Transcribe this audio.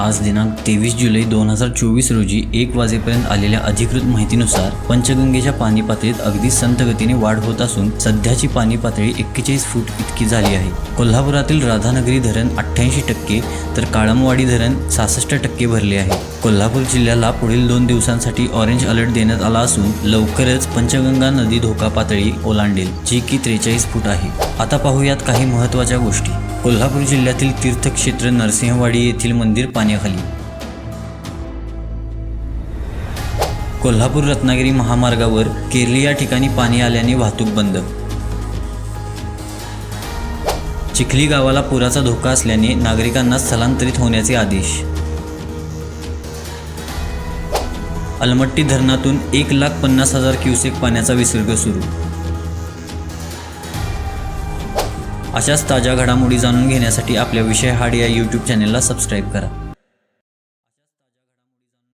आज दिनांक तेवीस जुलै दोन हजार चोवीस रोजी एक वाजेपर्यंत आलेल्या अधिकृत माहितीनुसार पंचगंगेच्या पाणी पातळीत अगदी संत गतीने वाढ होत असून सध्याची पाणी पातळी एक्केचाळीस फूट इतकी झाली आहे. कोल्हापुरातील राधानगरी धरण अठ्ठ्याऐंशी टक्के तर काळमवाडी धरण सहासष्ट टक्के भरले आहे. कोल्हापूर जिल्ह्याला पुढील दोन दिवसांसाठी ऑरेंज अलर्ट देण्यात आला असून लवकरच पंचगंगा नदी धोका पातळी ओलांडेल जी की त्रेचाळीस फूट आहे. आता पाहूयात काही महत्त्वाच्या गोष्टी. कोल्हापूर जिल्ह्यातील तीर्थक्षेत्र नरसिंहवाडी येथील मंदिर पाण्याखाली. कोल्हापूर रत्नागिरी महामार्गावर केरली या ठिकाणी पाणी आल्याने वाहतूक बंद. चिखली गावाला पुराचा धोका असल्याने नागरिकांना स्थलांतरित होण्याचे आदेश. अलमट्टी धरणातून एक लाख पन्नास हजार क्युसेक पाण्याचा विसर्ग सुरू. अशाच ताज्या घडामोडी जाणून घेण्यासाठी आपल्या विषय हाड या यूट्यूब चॅनेलला सबस्क्राईब करा.